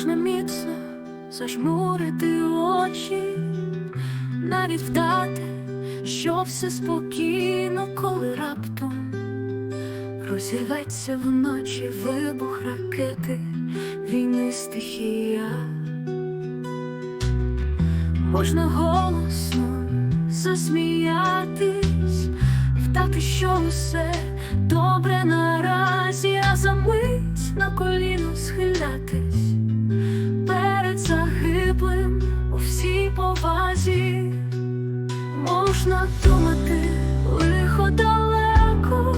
можна міцно зажмурити очі, навіть вдати, що все спокійно, коли раптом розірветься вночі вибух ракети, війни стихія. Можна голосно засміятись, вдати, що все добре наразі, а за мить на коліно схилятись перед загиблим у всій повазі. Можна думати лихо далеко,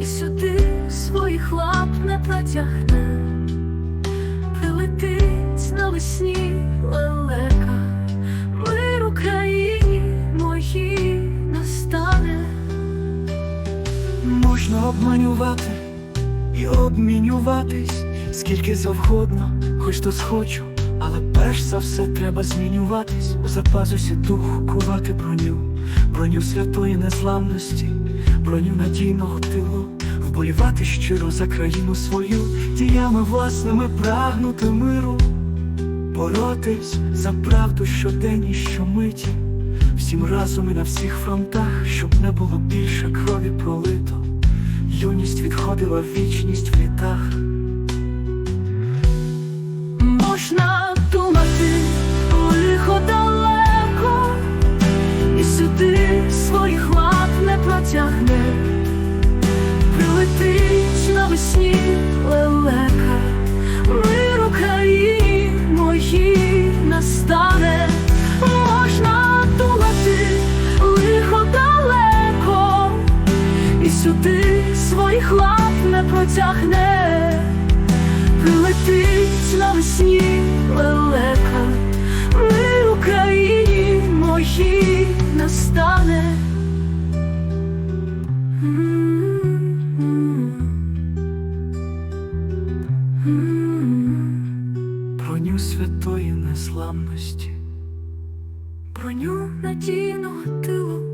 і сюди своїх лап не протягне, прилетить навесні лелека, мир Україні моїй настане. Можна обманювати і обмінюватись скільки завгодно, хоч то схочу, але перш за все треба змінюватись. У запазусі духу кувати броню, броню святої незламності, броню надійного тилу, вболівати щиро за країну свою, діями власними прагнути миру, боротись за правду щодень і щомиті, всім разом і на всіх фронтах, щоб не було більше крові пролито. Юність відходила в вічність в літах. Своїх лап не протягне. Прилетить навесні лелека, мир Україні моїй настане. Броню святої незламності. Броню надійного тилу,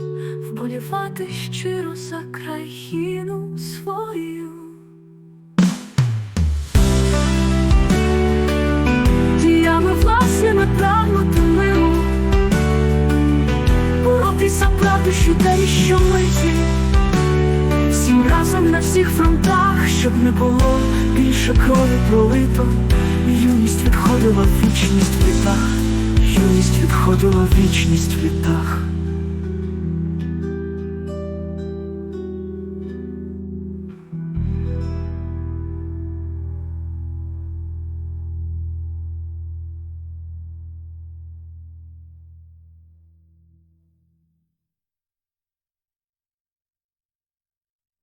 вболівати щиро за країну свою. Діями власними прагнути миру, боротися правду щодень, щомиті, всім разом на всіх фронтах, Щоб не було більше крові пролито, юність відходила в вічність в літах, юність відходила в вічність в літах.